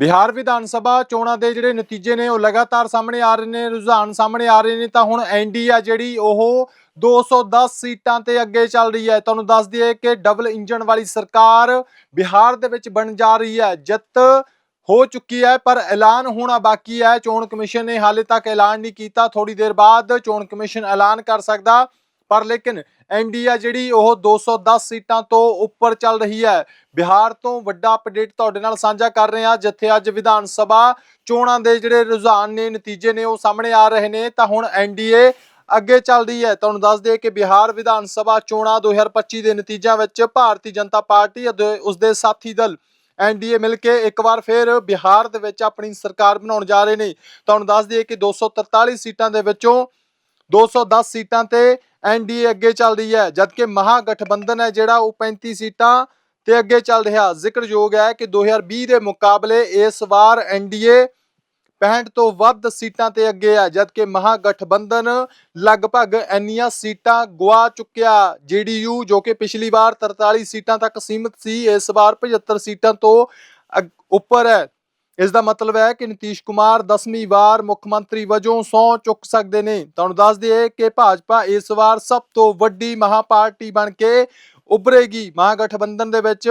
ਬਿਹਾਰ ਵਿਧਾਨ ਸਭਾ ਚੋਣਾਂ ਦੇ ਜਿਹੜੇ ਨਤੀਜੇ ਨੇ ਉਹ ਲਗਾਤਾਰ ਸਾਹਮਣੇ ਆ ਰਹੇ ਨੇ, ਰੁਝਾਨ ਸਾਹਮਣੇ ਆ ਰਹੇ ਨੇ, ਤਾਂ ਹੁਣ ਐਨਡੀ ਆ ਜਿਹੜੀ, ਉਹ 210 ਸੀਟਾਂ ਤੇ ਅੱਗੇ ਚੱਲ ਰਹੀ ਹੈ। ਤੁਹਾਨੂੰ ਦੱਸ ਦਈਏ ਕਿ ਡਬਲ ਇੰਜਨ ਵਾਲੀ ਸਰਕਾਰ ਬਿਹਾਰ ਦੇ ਵਿੱਚ ਬਣ ਜਾ ਰਹੀ ਹੈ। ਜਿੱਤ ਹੋ ਚੁੱਕੀ ਹੈ, ਪਰ ਐਲਾਨ ਹੋਣਾ ਬਾਕੀ ਹੈ। ਚੋਣ ਕਮਿਸ਼ਨ ਨੇ ਹਾਲੇ ਤੱਕ ਐਲਾਨ ਨਹੀਂ ਕੀਤਾ। ਥੋੜੀ ਦੇਰ ਬਾਅਦ ਚੋਣ ਕਮਿਸ਼ਨ ਐਲਾਨ ਕਰ ਸਕਦਾ। ਪਰ ਲੇਕਿਨ ਐਨਡੀਆ ਜਿਹੜੀ ਉਹ 210 ਸੀਟਾਂ ਤੋਂ ਉੱਪਰ ਚੱਲ ਰਹੀ ਹੈ, ਬਿਹਾਰ ਤੋਂ ਵੱਡਾ ਅਪਡੇਟ ਤੁਹਾਡੇ ਨਾਲ ਸਾਂਝਾ ਕਰ ਰਹੇ ਹਾਂ, ਜਿੱਥੇ ਅੱਜ ਵਿਧਾਨ ਸਭਾ ਚੋਣਾਂ ਦੇ ਜਿਹੜੇ ਰੁਝਾਨ ਨੇ, ਨਤੀਜੇ ਨੇ ਉਹ ਸਾਹਮਣੇ ਆ ਰਹੇ ਨੇ, ਤਾਂ ਹੁਣ ਐਨਡੀਏ ਅੱਗੇ ਚੱਲਦੀ ਹੈ। ਤੁਹਾਨੂੰ ਦੱਸ ਦਈਏ ਕਿ ਬਿਹਾਰ ਵਿਧਾਨ ਸਭਾ ਚੋਣਾਂ 2025 ਦੇ ਨਤੀਜਿਆਂ ਵਿੱਚ ਭਾਰਤੀ ਜਨਤਾ ਪਾਰਟੀ ਅਤੇ ਉਸ ਦੇ ਸਾਥੀ ਦਲ ਐਨਡੀਏ ਮਿਲ ਕੇ ਇੱਕ ਵਾਰ ਫਿਰ ਬਿਹਾਰ ਦੇ ਵਿੱਚ ਆਪਣੀ ਸਰਕਾਰ ਬਣਾਉਣ ਜਾ ਰਹੇ ਨੇ। ਤੁਹਾਨੂੰ ਦੱਸ ਦਈਏ ਕਿ 243 ਸੀਟਾਂ ਦੇ ਵਿੱਚੋਂ 210 ਸੀਟਾਂ ਤੇ ਐਨਡੀਏ ਅੱਗੇ ਚੱਲ ਰਹੀ ਹੈ, ਜਦਕਿ ਮਹਾਗਠਬੰਧਨ ਹੈ ਜਿਹੜਾ ਉਹ 35 ਸੀਟਾਂ ਤੇ ਅੱਗੇ ਚੱਲ ਰਿਹਾ। ਜ਼ਿਕਰਯੋਗ ਹੈ ਕਿ 2020 ਦੇ ਮੁਕਾਬਲੇ ਇਸ ਵਾਰ ਐਨਡੀਏ 65 ਤੋਂ ਵੱਧ ਸੀਟਾਂ ਤੇ ਅੱਗੇ ਹੈ, ਜਦਕਿ ਮਹਾਗਠਬੰਧਨ ਲਗਭਗ ਇੰਨੀਆਂ ਸੀਟਾਂ ਗਵਾ ਚੁੱਕਿਆ। ਜੀਡੀਯੂ, ਜੋ ਕਿ ਪਿਛਲੀ ਵਾਰ 43 ਸੀਟਾਂ ਤੱਕ ਸੀਮਿਤ ਸੀ, ਇਸ ਵਾਰ 75 ਸੀਟਾਂ ਤੋਂ ਉੱਪਰ ਹੈ। ਇਸ ਦਾ ਮਤਲਬ ਹੈ ਕਿ ਨਿਤੀਸ਼ ਕੁਮਾਰ 10ਵੀਂ ਵਾਰ ਮੁੱਖ ਮੰਤਰੀ ਵਜੋਂ ਸਹੁੰ ਚੁੱਕ ਸਕਦੇ ਨੇ। ਤੁਹਾਨੂੰ ਦੱਸ ਦਈਏ ਕਿ ਭਾਜਪਾ ਇਸ ਵਾਰ ਸਭ ਤੋਂ ਵੱਡੀ ਮਹਾਪਾਰਟੀ ਬਣ ਕੇ ਉਭਰੇਗੀ। ਮਹਾਗਠਬੰਧਨ ਦੇ ਵਿੱਚ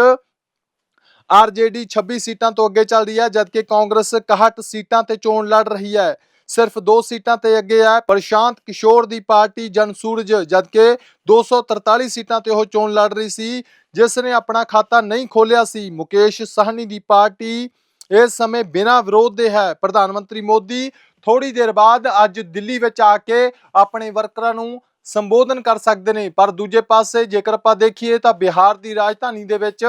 ਆਰਜੇਡੀ 26 ਸੀਟਾਂ ਤੋਂ ਅੱਗੇ ਚੱਲ ਰਹੀ ਹੈ, ਜਦਕਿ ਕਾਂਗਰਸ 61 ਸੀਟਾਂ ਤੇ ਚੋਣ ਲੜ ਰਹੀ ਹੈ। ਸਿਰਫ ਦੋ ਸੀਟਾਂ ਤੇ ਅੱਗੇ ਹੈ ਪ੍ਰਸ਼ਾਂਤ ਕਿਸ਼ੋਰ ਦੀ ਪਾਰਟੀ ਜਨਸੂਰਜ ਜਦਕਿ 243 ਸੀਟਾਂ ਤੇ ਉਹ ਚੋਣ ਲੜ ਰਹੀ ਸੀ, ਜਿਸ ਨੇ ਆਪਣਾ ਖਾਤਾ ਨਹੀਂ ਖੋਲਿਆ ਸੀ। ਮੁਕੇਸ਼ ਸਾਹਨੀ ਦੀ ਪਾਰਟੀ ਇਸ ਸਮੇਂ ਬਿਨਾਂ ਵਿਰੋਧ ਦੇ ਹੈ। ਪ੍ਰਧਾਨ ਮੰਤਰੀ ਮੋਦੀ ਥੋੜੀ ਦੇਰ ਬਾਅਦ ਅੱਜ ਦਿੱਲੀ ਵਿੱਚ ਆ ਕੇ ਆਪਣੇ ਵਰਕਰਾਂ ਨੂੰ ਸੰਬੋਧਨ ਕਰ ਸਕਦੇ ਨੇ। ਪਰ ਦੂਜੇ ਪਾਸੇ ਜੇਕਰ ਆਪਾਂ ਦੇਖੀਏ ਤਾਂ ਬਿਹਾਰ ਦੀ ਰਾਜਧਾਨੀ ਦੇ ਵਿੱਚ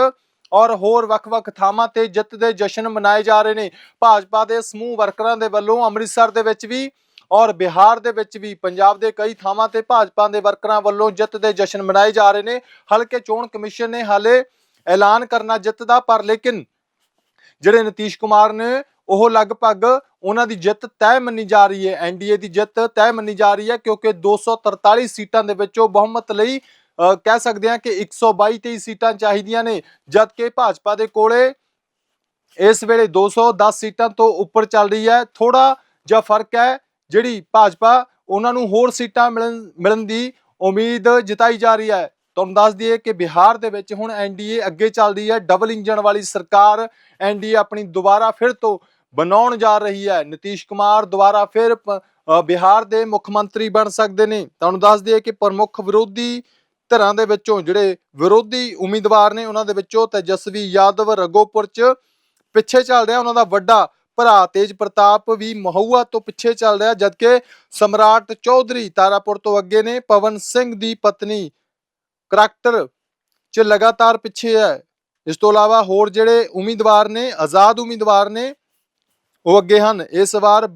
ਔਰ ਹੋਰ ਵੱਖ-ਵੱਖ ਥਾਵਾਂ ਤੇ ਜਿੱਤ ਦੇ ਜਸ਼ਨ ਮਨਾਏ ਜਾ ਰਹੇ ਨੇ। ਭਾਜਪਾ ਦੇ ਸਮੂਹ ਵਰਕਰਾਂ ਦੇ ਵੱਲੋਂ ਅੰਮ੍ਰਿਤਸਰ ਦੇ ਵਿੱਚ ਵੀ ਔਰ ਬਿਹਾਰ ਦੇ ਵਿੱਚ ਵੀ ਪੰਜਾਬ ਦੇ ਕਈ ਥਾਵਾਂ ਤੇ ਭਾਜਪਾ ਦੇ ਵਰਕਰਾਂ ਵੱਲੋਂ ਜਿੱਤ ਦੇ ਜਸ਼ਨ ਮਨਾਏ ਜਾ ਰਹੇ ਨੇ। ਹਲਕੇ ਚੋਣ ਕਮਿਸ਼ਨ ਨੇ ਹਾਲੇ ਐਲਾਨ ਕਰਨਾ ਜਿੱਤ ਦਾ ਪਰ ਲੇਕਿਨ ਜਿਹੜੇ ਨਤੀਸ਼ ਕੁਮਾਰ ਨੇ, ਉਹ ਲਗਭਗ ਉਹਨਾਂ ਦੀ ਜਿੱਤ ਤੈਅ ਮੰਨੀ ਜਾ ਰਹੀ ਹੈ ਐਨਡੀਏ ਦੀ ਜਿੱਤ ਤੈਅ ਮੰਨੀ ਜਾ ਰਹੀ ਹੈ, ਕਿਉਂਕਿ 243 ਸੀਟਾਂ ਦੇ ਵਿੱਚੋਂ ਬਹੁਮਤ ਲਈ ਅਹ ਕਹਿ ਸਕਦੇ ਹਾਂ ਕਿ 122 23 ਸੀਟਾਂ ਚਾਹੀਦੀਆਂ ਨੇ, ਜਦਕਿ ਭਾਜਪਾ ਦੇ ਕੋਲੇ ਇਸ ਵੇਲੇ 210 ਸੀਟਾਂ ਤੋਂ ਉੱਪਰ ਚੱਲ ਰਹੀ ਹੈ। ਥੋੜਾ ਜਿਹਾ ਫ਼ਰਕ ਹੈ, ਜਿਹੜੀ ਭਾਜਪਾ ਉਹਨਾਂ ਨੂੰ ਹੋਰ ਸੀਟਾਂ ਮਿਲਣ ਮਿਲਣ ਦੀ ਉਮੀਦ ਜਤਾਈ ਜਾ ਰਹੀ ਹੈ। ਤੁਹਾਨੂੰ ਦੱਸ ਦਈਏ ਕਿ ਬਿਹਾਰ ਦੇ ਵਿੱਚ ਹੁਣ ਐਨਡੀਏ ਅੱਗੇ ਚੱਲ ਰਹੀ ਹੈ ਡਬਲ ਇੰਜਨ ਵਾਲੀ ਸਰਕਾਰ ਐਨਡੀਏ ਆਪਣੀ ਦੁਬਾਰਾ ਫਿਰ ਤੋਂ ਬਣਾਉਣ ਜਾ ਰਹੀ ਹੈ। ਨਤੀਸ਼ ਕੁਮਾਰ ਦੁਬਾਰਾ ਫਿਰ ਬਿਹਾਰ ਦੇ ਮੁੱਖ ਮੰਤਰੀ ਬਣ ਸਕਦੇ ਨੇ। ਤੁਹਾਨੂੰ ਦੱਸ ਦਈਏ ਕਿ ਪ੍ਰਮੁੱਖ ਵਿਰੋਧੀ ਧਿਰਾਂ ਦੇ ਵਿੱਚੋਂ ਜਿਹੜੇ ਵਿਰੋਧੀ ਉਮੀਦਵਾਰ ਨੇ, ਉਹਨਾਂ ਦੇ ਵਿੱਚੋਂ ਤੇਜਸਵੀ ਯਾਦਵ ਰਗੋਪੁਰ ਚ ਪਿੱਛੇ ਚੱਲ ਰਿਹਾ। ਉਹਨਾਂ ਦਾ ਵੱਡਾ ਭਰਾ ਤੇਜ ਪ੍ਰਤਾਪ ਵੀ ਮਹੂਆ ਤੋਂ ਪਿੱਛੇ ਚੱਲ ਰਿਹਾ, ਜਦਕਿ ਸਮਰਾਟ ਚੌਧਰੀ ਤਾਰਾਪੁਰ ਤੋਂ ਅੱਗੇ ਨੇ, ਪਵਨ ਸਿੰਘ ਦੀ ਪਤਨੀ ਕਰੈਕਟਰ ਚ ਲਗਾਤਾਰ ਪਿੱਛੇ ਹੈ। ਇਸ ਤੋਂ ਇਲਾਵਾ ਹੋਰ ਜਿਹੜੇ ਉਮੀਦਵਾਰ ਨੇ, ਆਜ਼ਾਦ ਉਮੀਦਵਾਰ ਨੇ, ਉਹ ਅੱਗੇ ਹਨ। ਇਸ ਵਾਰ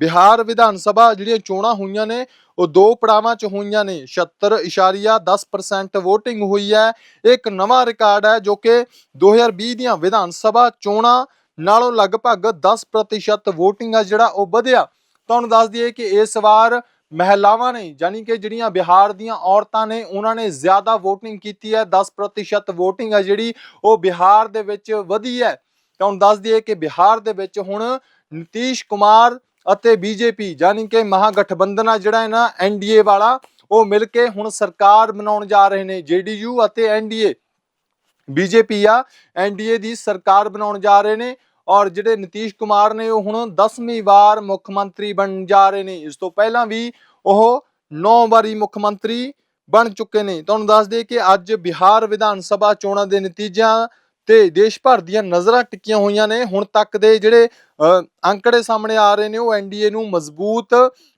ਬਿਹਾਰ ਵਿਧਾਨ ਸਭਾ ਜਿਹੜੀਆਂ ਚੋਣਾਂ ਹੋਈਆਂ ਨੇ, ਉਹ ਦੋ ਪੜਾਵਾਂ ਚ ਹੋਈਆਂ ਨੇ। 76.10% VOTING ਹੋਈ ਹੈ। ਇਹ ਇੱਕ ਨਵਾਂ ਰਿਕਾਰਡ ਹੈ ਜੋ ਕਿ 2020 ਦੀਆਂ ਵਿਧਾਨ ਸਭਾ ਚੋਣਾਂ ਨਾਲੋਂ ਲਗਭਗ 10% VOTING ਆ ਜਿਹੜਾ ਉਹ ਵਧਿਆ। ਤੁਹਾਨੂੰ ਦੱਸ ਦਈਏ ਕਿ ਇਸ ਵਾਰ ਮਹਿਲਾਵਾਂ ਨੇ ਯਾਨੀ ਕਿ ਜਿਹੜੀਆਂ ਬਿਹਾਰ ਦੀਆਂ ਔਰਤਾਂ ਨੇ, ਉਹਨਾਂ ਨੇ ਜ਼ਿਆਦਾ VOTING ਕੀਤੀ ਹੈ 10% VOTING ਹੈ ਜਿਹੜੀ, ਉਹ ਬਿਹਾਰ ਦੇ ਵਿੱਚ ਵਧੀ ਹੈ। ਤਾਂ ਹੁਣ ਦੱਸ ਦਈਏ ਕਿ ਬਿਹਾਰ ਦੇ ਵਿੱਚ ਹੁਣ ਨਿਤੀਸ਼ ਕੁਮਾਰ ਅਤੇ ਬੀਜੇਪੀ ਯਾਨੀ ਕਿ ਮਹਾਗਠਬੰਧਨ ਆ ਜਿਹੜਾ ਹੈ ਨਾ ਐਨਡੀਏ ਵਾਲਾ, ਉਹ ਮਿਲ ਕੇ ਹੁਣ ਸਰਕਾਰ ਬਣਾਉਣ ਜਾ ਰਹੇ ਨੇ ਜੇਡੀਯੂ ਅਤੇ ਐਨਡੀਏ ਬੀਜੇਪੀ ਆ ਐਨਡੀਏ ਦੀ ਸਰਕਾਰ ਬਣਾਉਣ ਜਾ ਰਹੇ ਨੇ ਔਰ ਜਿਹੜੇ ਨਤੀਸ਼ ਕੁਮਾਰ ਨੇ ਉਹ ਹੁਣ 10ਵੀਂ ਵਾਰ ਮੁੱਖ ਮੰਤਰੀ ਬਣ ਜਾ ਰਹੇ ਨੇ। ਇਸ ਤੋਂ ਪਹਿਲਾਂ ਵੀ ਉਹ 9 ਵਾਰੀ ਮੁੱਖ ਮੰਤਰੀ ਬਣ ਚੁੱਕੇ ਨੇ। ਤੁਹਾਨੂੰ ਦੱਸ ਦਈਏ ਕਿ ਅੱਜ ਬਿਹਾਰ ਵਿਧਾਨ ਸਭਾ ਚੋਣਾਂ ਦੇ ਨਤੀਜਿਆਂ ਤੇ ਦੇਸ਼ ਭਰ ਦੀਆਂ ਨਜ਼ਰਾਂ ਟਿਕੀਆਂ ਹੋਈਆਂ ਨੇ। ਹੁਣ ਤੱਕ ਦੇ ਜਿਹੜੇ ਅ, ਅੰਕੜੇ ਸਾਹਮਣੇ ਆ ਰਹੇ ਨੇ ਉਹ ਐਨਡੀਏ ਨੂੰ ਮਜ਼ਬੂਤ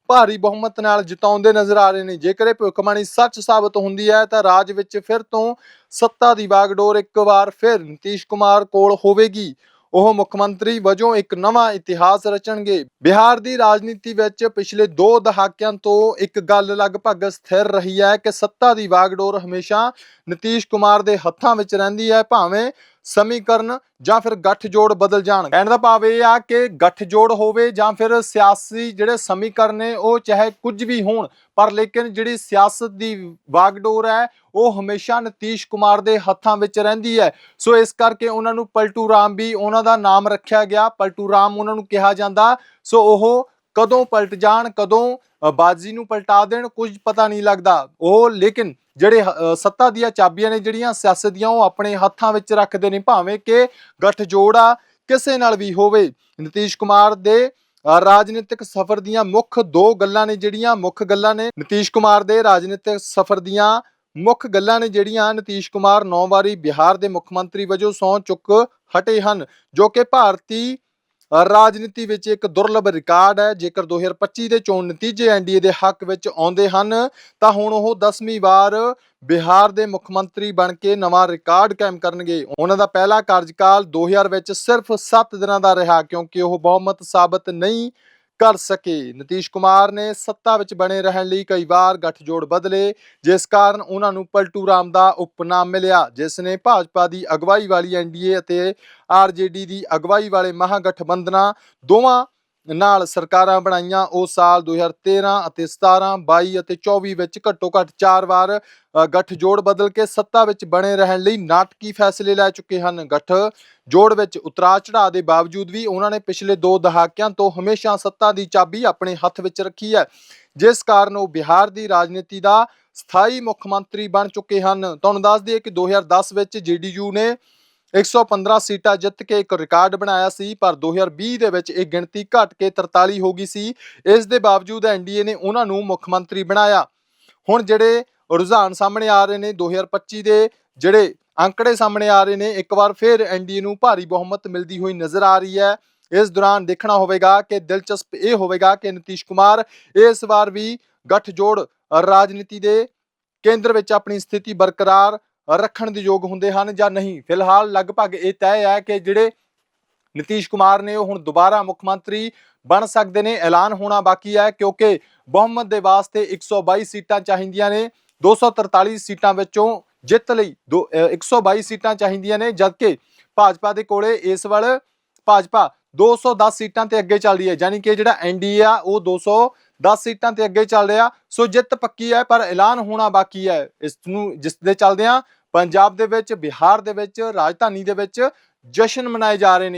ਭਾਰੀ ਬਹੁਮਤ ਨਾਲ ਜਿਤਾਉਂਦੇ ਨਜ਼ਰ ਆ ਰਹੇ ਨੇ। ਜੇਕਰ ਇਹ ਭਵਿੱਖਬਾਣੀ ਸੱਚ ਸਾਬਤ ਹੁੰਦੀ ਹੈ ਤਾਂ ਰਾਜ ਵਿੱਚ ਫਿਰ ਤੋਂ ਸੱਤਾ ਦੀ ਬਾਗਡੋਰ ਇੱਕ ਵਾਰ ਫਿਰ ਨਿਤੀਸ਼ ਕੁਮਾਰ ਕੋਲ ਹੋਵੇਗੀ। ਉਹ ਮੁੱਖ ਮੰਤਰੀ ਵਜੋਂ ਇੱਕ ਨਵਾਂ ਇਤਿਹਾਸ ਰਚਣਗੇ। ਬਿਹਾਰ ਦੀ ਰਾਜਨੀਤੀ ਵਿੱਚ ਪਿਛਲੇ 2 ਦਹਾਕਿਆਂ ਤੋਂ ਇੱਕ ਗੱਲ ਲਗਭਗ ਸਥਿਰ ਰਹੀ ਹੈ ਕਿ ਸੱਤਾ ਦੀ ਵਾਗਡੋਰ ਹਮੇਸ਼ਾ ਨਤੀਸ਼ ਕੁਮਾਰ ਦੇ ਹੱਥਾਂ ਵਿੱਚ ਰਹਿੰਦੀ ਹੈ, ਭਾਵੇਂ ਸਮੀਕਰਨ ਜਾਂ ਫਿਰ ਗੱਠਜੋੜ ਬਦਲ ਜਾਣ। ਕਹਿਣ ਦਾ ਭਾਵ ਇਹ ਆ ਕਿ ਗੱਠਜੋੜ ਹੋਵੇ ਜਾਂ ਫਿਰ ਸਿਆਸੀ ਜਿਹੜੇ ਸਮੀਕਰਨ ਨੇ, ਉਹ ਚਾਹੇ ਕੁਝ ਵੀ ਹੋਣ, ਪਰ ਲੇਕਿਨ ਜਿਹੜੀ ਸਿਆਸਤ ਦੀ ਵਾਗਡੋਰ ਹੈ, ਉਹ ਹਮੇਸ਼ਾ ਨਤੀਸ਼ ਕੁਮਾਰ ਦੇ ਹੱਥਾਂ ਵਿੱਚ ਰਹਿੰਦੀ ਹੈ। ਸੋ ਇਸ ਕਰਕੇ ਉਹਨਾਂ ਨੂੰ ਪਲਟੂ ਰਾਮ ਵੀ ਉਹਨਾਂ ਦਾ ਨਾਮ ਰੱਖਿਆ ਗਿਆ। ਪਲਟੂ ਰਾਮ ਉਹਨਾਂ ਨੂੰ ਕਿਹਾ ਜਾਂਦਾ। ਸੋ ਉਹ ਕਦੋਂ ਪਲਟ ਜਾਣ, ਕਦੋਂ ਬਾਜੀ ਨੂੰ ਪਲਟਾ ਦੇਣ, ਕੁਝ ਪਤਾ ਨਹੀਂ ਲੱਗਦਾ। ਉਹ ਲੇਕਿਨ ਜਿਹੜੇ ਸੱਤਾ ਦੀਆਂ ਚਾਬੀਆਂ ਨੇ, ਜਿਹੜੀਆਂ ਸਿਆਸਤ ਦੀਆਂ, ਉਹ ਆਪਣੇ ਹੱਥਾਂ ਵਿੱਚ ਰੱਖਦੇ ਨੇ, ਭਾਵੇਂ ਕਿ ਗਠਜੋੜਾ ਕਿਸੇ ਨਾਲ ਵੀ ਹੋਵੇ। ਨਤੀਸ਼ ਕੁਮਾਰ ਦੇ ਰਾਜਨੀਤਿਕ ਸਫ਼ਰ ਦੀਆਂ ਮੁੱਖ ਦੋ ਗੱਲਾਂ ਨੇ ਜਿਹੜੀਆਂ, ਮੁੱਖ ਗੱਲਾਂ ਨੇ ਨਤੀਸ਼ ਕੁਮਾਰ ਦੇ ਰਾਜਨੀਤਿਕ ਸਫ਼ਰ ਦੀਆਂ, ਮੁੱਖ ਗੱਲਾਂ ਨੇ ਜਿਹੜੀਆਂ ਨਤੀਸ਼ ਕੁਮਾਰ 9 ਵਾਰੀ ਬਿਹਾਰ ਦੇ ਮੁੱਖ ਮੰਤਰੀ ਵਜੋਂ ਸਹੁੰ ਚੁੱਕ ਹਟੇ ਹਨ, ਜੋ ਕਿ ਭਾਰਤੀ ਰਾਜਨੀਤੀ ਵਿੱਚ ਇੱਕ ਦੁਰਲਭ ਰਿਕਾਰਡ ਹੈ। ਜੇਕਰ 2025 ਦੇ ਚੋਣ ਨਤੀਜੇ ਐਨਡੀਏ ਦੇ ਹੱਕ ਵਿੱਚ ਆਉਂਦੇ ਹਨ, ਤਾਂ ਹੁਣ ਉਹ 10ਵੀਂ ਵਾਰ ਬਿਹਾਰ ਦੇ ਮੁੱਖ ਮੰਤਰੀ ਬਣ ਕੇ ਨਵਾਂ ਰਿਕਾਰਡ ਕਾਇਮ ਕਰਨਗੇ। ਉਹਨਾਂ ਦਾ ਪਹਿਲਾ ਕਾਰਜਕਾਲ 2000 ਵਿੱਚ ਸਿਰਫ 7 ਦਿਨਾਂ ਦਾ ਰਿਹਾ, ਕਿਉਂਕਿ ਉਹ ਬਹੁਮਤ ਸਾਬਤ ਨਹੀਂ ਕਰ ਸਕੇ। ਨਤੀਸ਼ ਕੁਮਾਰ ਨੇ ਸੱਤਾ ਵਿੱਚ ਬਣੇ ਰਹਿਣ ਲਈ ਕਈ ਵਾਰ ਗੱਠਜੋੜ ਬਦਲੇ, ਜਿਸ ਕਾਰਨ ਉਹਨਾਂ ਨੂੰ ਪਲਟੂ ਰਾਮ ਦਾ ਉਪਨਾਮ ਮਿਲਿਆ, ਜਿਸ ਨੇ ਭਾਜਪਾ ਦੀ ਅਗਵਾਈ ਵਾਲੀ ਐਨਡੀਏ ਅਤੇ ਆਰਜੇਡੀ ਦੀ ਅਗਵਾਈ ਵਾਲੇ ਮਹਾਗਠਬੰਧਨਾਂ ਦੋਵਾਂ ਨਾਲ ਸਰਕਾਰਾਂ ਬਣਾਈਆਂ ਉਹ ਸਾਲ 2013 ਅਤੇ 17 22 ਅਤੇ 24 ਵਿੱਚ ਘੱਟੋ ਘੱਟ 4 ਵਾਰ ਅ, ਗੱਠਜੋੜ ਬਦਲ ਕੇ ਸੱਤਾ ਵਿੱਚ ਬਣੇ ਰਹਿਣ ਲਈ ਨਾਟਕੀ ਫੈਸਲੇ ਲੈ ਚੁੱਕੇ ਹਨ। ਗੱਠ ਜੋੜ ਵਿੱਚ ਉਤਰਾਅ ਚੜਾਅ ਦੇ ਬਾਵਜੂਦ ਵੀ ਉਹਨਾਂ ਨੇ ਪਿਛਲੇ 2 ਦਹਾਕਿਆਂ ਤੋਂ ਹਮੇਸ਼ਾ ਸੱਤਾ ਦੀ ਚਾਬੀ ਆਪਣੇ ਹੱਥ ਵਿੱਚ ਰੱਖੀ ਹੈ ਜਿਸ ਕਾਰਨ ਉਹ ਬਿਹਾਰ ਦੀ ਰਾਜਨੀਤੀ ਦਾ ਸਥਾਈ ਮੁੱਖ ਮੰਤਰੀ ਬਣ ਚੁੱਕੇ ਹਨ। ਤੁਹਾਨੂੰ ਦੱਸ ਦਈਏ ਕਿ 2010 ਵਿੱਚ ਜੀਡੀਯੂ ਨੇ 115 ਸੀਟਾਂ ਜਿੱਤ ਕੇ ਇੱਕ ਰਿਕਾਰਡ ਬਣਾਇਆ ਸੀ, ਪਰ 2020 ਦੇ ਵਿੱਚ ਇਹ ਗਿਣਤੀ ਘਟ ਕੇ 43 ਹੋ ਗਈ ਸੀ। ਇਸ ਦੇ ਬਾਵਜੂਦ ਐਨਡੀਏ ਨੇ ਉਹਨਾਂ ਨੂੰ ਮੁੱਖ ਮੰਤਰੀ ਬਣਾਇਆ। ਹੁਣ ਜਿਹੜੇ ਰੁਝਾਨ ਸਾਹਮਣੇ ਆ ਰਹੇ ਨੇ 2025 ਦੇ, ਜਿਹੜੇ ਅੰਕੜੇ ਸਾਹਮਣੇ ਆ ਰਹੇ ਨੇ, ਇੱਕ ਵਾਰ ਫਿਰ ਐਨਡੀਏ ਨੂੰ ਭਾਰੀ ਬਹੁਮਤ ਮਿਲਦੀ ਹੋਈ ਨਜ਼ਰ ਆ ਰਹੀ ਹੈ। ਇਸ ਦੌਰਾਨ ਦੇਖਣਾ ਹੋਵੇਗਾ ਕਿ ਦਿਲਚਸਪ ਇਹ ਹੋਵੇਗਾ ਕਿ ਨਤੀਸ਼ ਕੁਮਾਰ ਇਸ ਵਾਰ ਵੀ ਗੱਠਜੋੜ ਰਾਜਨੀਤੀ ਦੇ ਕੇਂਦਰ ਵਿੱਚ ਆਪਣੀ ਸਥਿਤੀ ਬਰਕਰਾਰ ਰੱਖਣ ਦੇ ਯੋਗ ਹੁੰਦੇ ਹਨ ਜਾਂ ਨਹੀਂ? ਫਿਲਹਾਲ ਲਗਭਗ ਇਹ ਤੈਅ ਹੈ ਕਿ ਜਿਹੜੇ ਨਤੀਸ਼ ਕੁਮਾਰ ਨੇ ਉਹ ਹੁਣ ਦੁਬਾਰਾ ਮੁੱਖ ਮੰਤਰੀ ਬਣ ਸਕਦੇ ਨੇ, ਐਲਾਨ ਹੋਣਾ ਬਾਕੀ ਹੈ ਕਿਉਂਕਿ ਬਹੁਮਤ ਦੇ ਵਾਸਤੇ 122 ਸੀਟਾਂ ਚਾਹੀਦੀਆਂ ਨੇ 243 ਸੀਟਾਂ ਵਿੱਚੋਂ ਜਿੱਤ ਲਈ ਦੋ- ਅਹ 122 ਸੀਟਾਂ ਚਾਹੀਦੀਆਂ ਨੇ, ਜਦਕਿ ਭਾਜਪਾ ਦੇ ਕੋਲੇ ਇਸ ਵੱਲ ਭਾਜਪਾ 210 ਸੀਟਾਂ ਤੇ ਅੱਗੇ ਚੱਲਦੀ ਹੈ ਯਾਨੀ ਕਿ ਜਿਹੜਾ ਐਨਡੀਏ ਆ ਉਹ 210 ਸੀਟਾਂ ਤੇ ਅੱਗੇ ਚੱਲ ਰਿਹਾ। ਸੋ ਜਿੱਤ ਪੱਕੀ ਹੈ, ਪਰ ਐਲਾਨ ਹੋਣਾ ਬਾਕੀ ਹੈ। ਇਸ ਨੂੰ, ਜਿਸ ਦੇ ਚੱਲਦਿਆਂ ਪੰਜਾਬ ਦੇ ਵਿੱਚ, ਬਿਹਾਰ ਦੇ ਵਿੱਚ, ਰਾਜਧਾਨੀ ਦੇ ਵਿੱਚ ਜਸ਼ਨ ਮਨਾਏ ਜਾ ਰਹੇ ਨੇ।